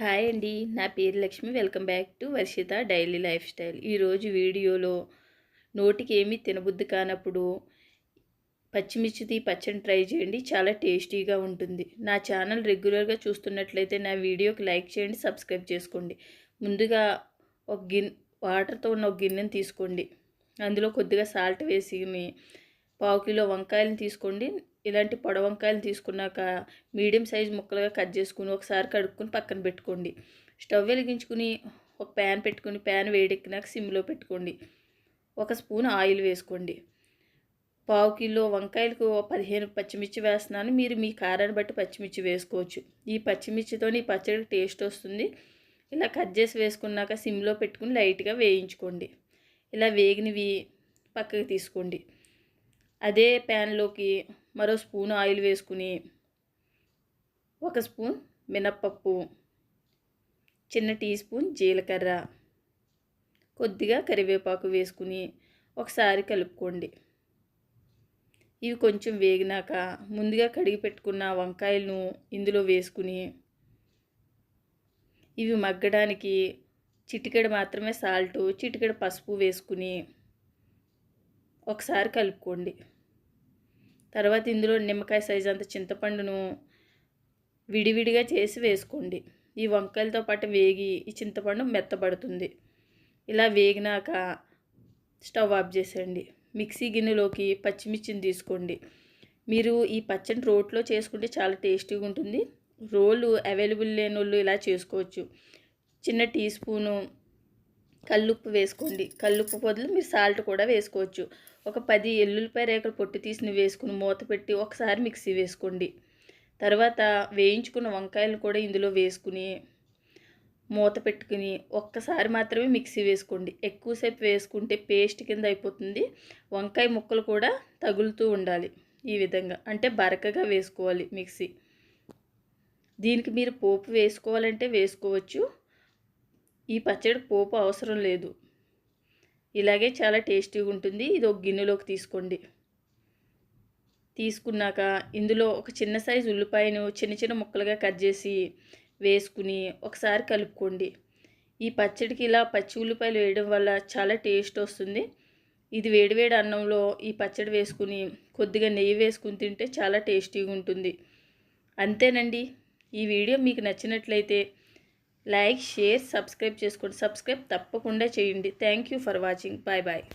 Hi అండి. నా పేరు Lakshmi. Welcome back to Varshita daily lifestyle. ఈరోజు వీడియోలో నోటికి ఏమీ తినబుద్ధి కానప్పుడు పచ్చిమిర్చిది పచ్చడి ట్రై చేయండి. చాలా టేస్టీగా ఉంటుంది. నా ఛానల్ రెగ్యులర్గా చూస్తున్నట్లయితే నా వీడియోకి లైక్ చేయండి సబ్స్క్రైబ్ చేసుకోండి. ముందుగా ఒక గిన్నె వాటర్తో ఉన్న ఒక గిన్నెను తీసుకోండి. అందులో కొద్దిగా సాల్ట్ వేసి పావు కిలో వంకాయలను తీసుకోండి. ఇలాంటి పొడవంకాయలు తీసుకున్నాక మీడియం సైజ్ ముక్కలుగా కట్ చేసుకుని ఒకసారి కడుక్కుని పక్కన పెట్టుకోండి. స్టవ్ వెలిగించుకుని ఒక ప్యాన్ పెట్టుకుని ప్యాన్ వేడెక్కినాక సిమ్లో పెట్టుకోండి. ఒక స్పూన్ ఆయిల్ వేసుకోండి. పావు కిలో వంకాయలకు పదిహేను పచ్చిమిర్చి వేస్తున్నాను. మీరు మీ కారాన్ని బట్టి పచ్చిమిర్చి వేసుకోవచ్చు. ఈ పచ్చిమిర్చితో ఈ పచ్చడి టేస్ట్ వస్తుంది. ఇలా కట్ చేసి వేసుకున్నాక సిమ్లో పెట్టుకుని లైట్గా వేయించుకోండి. ఇలా వేగినవి పక్కకి తీసుకోండి. అదే ప్యాన్లోకి మరో స్పూన్ ఆయిల్ వేసుకుని ఒక స్పూన్ మినప్పప్పు చిన్న టీ స్పూన్ జీలకర్ర కొద్దిగా కరివేపాకు వేసుకుని ఒకసారి కలుపుకోండి. ఇవి కొంచెం వేగినాక ముందుగా కడిగి పెట్టుకున్న వంకాయలను ఇందులో వేసుకుని ఇవి మగ్గడానికి చిటికెడ మాత్రమే సాల్ట్ చిటికెడ పసుపు వేసుకుని ఒకసారి కలుపుకోండి. తర్వాత ఇందులో నిమ్మకాయ సైజు అంత చింతపండును విడివిడిగా చేసి వేసుకోండి. ఈ వంకాయలతో పాటు వేగి ఈ చింతపండు మెత్తబడుతుంది. ఇలా వేగినాక స్టవ్ ఆఫ్ చేసేయండి. మిక్సీ గిన్నెలోకి పచ్చిమిర్చిని తీసుకోండి. మీరు ఈ పచ్చని రోట్లో చేసుకుంటే చాలా టేస్టీగా ఉంటుంది. రోలు అవైలబుల్ లేని వాళ్ళు ఇలా చేసుకోవచ్చు. చిన్న టీ స్పూను కల్లుప్పు వేసుకోండి. కల్లుప్పు బదులు మీరు సాల్ట్ కూడా వేసుకోవచ్చు. ఒక పది ఎల్లుల్లిపాయ రేకులు పొట్టు తీసిన వేసుకుని మూత పెట్టి ఒకసారి మిక్సీ వేసుకోండి. తర్వాత వేయించుకున్న వంకాయలు కూడా ఇందులో వేసుకుని మూత పెట్టుకుని ఒక్కసారి మాత్రమే మిక్సీ వేసుకోండి. ఎక్కువసేపు వేసుకుంటే పేస్ట్ కింద అయిపోతుంది. వంకాయ ముక్కలు కూడా తగులుతూ ఉండాలి ఈ విధంగా. అంటే బరకగా వేసుకోవాలి మిక్సీ. దీనికి మీరు పోపు వేసుకోవాలంటే వేసుకోవచ్చు. ఈ పచ్చడి పోపు అవసరం లేదు. ఇలాగే చాలా టేస్టీగా ఉంటుంది. ఇది ఒక గిన్నెలోకి తీసుకోండి. తీసుకున్నాక ఇందులో ఒక చిన్న సైజు ఉల్లిపాయను చిన్న చిన్న ముక్కలుగా కట్ చేసి వేసుకుని ఒకసారి కలుపుకోండి. ఈ పచ్చడికి ఇలా పచ్చి ఉల్లిపాయలు వేయడం వల్ల చాలా టేస్ట్ వస్తుంది. ఇది వేడివేడి అన్నంలో ఈ పచ్చడి వేసుకుని కొద్దిగా నెయ్యి వేసుకుని తింటే చాలా టేస్టీగా ఉంటుంది. అంతేనండి. ఈ వీడియో మీకు నచ్చినట్లయితే లైక్ షేర్ సబ్స్క్రైబ్ చేసుకోండి. సబ్స్క్రైబ్ తప్పకుండా చేయండి. Thank you for watching. Bye bye